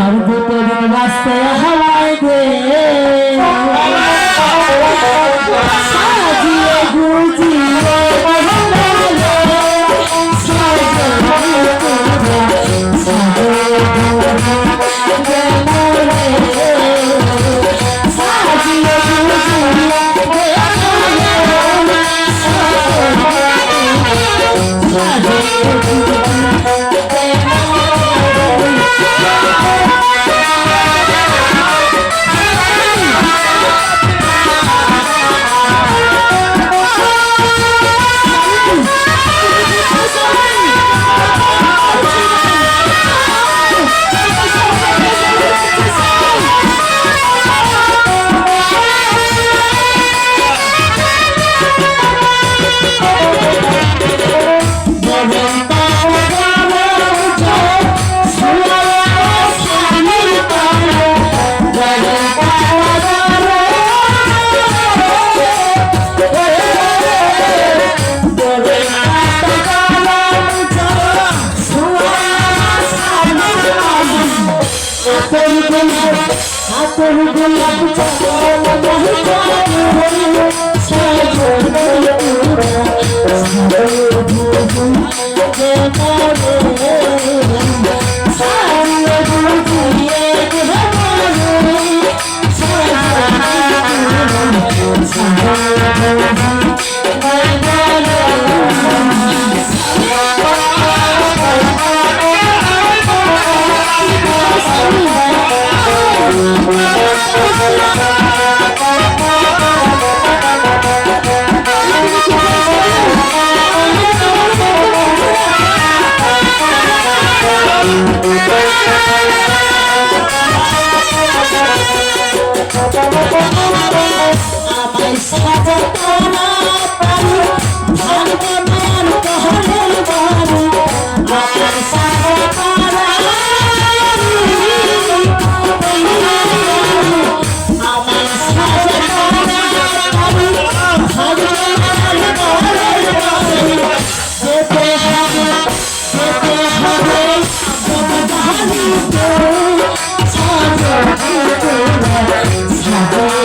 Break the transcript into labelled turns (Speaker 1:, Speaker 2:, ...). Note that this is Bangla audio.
Speaker 1: আর দিন রাস্তায় হাতের গোলাপ আমায় সাজাতো জানি তো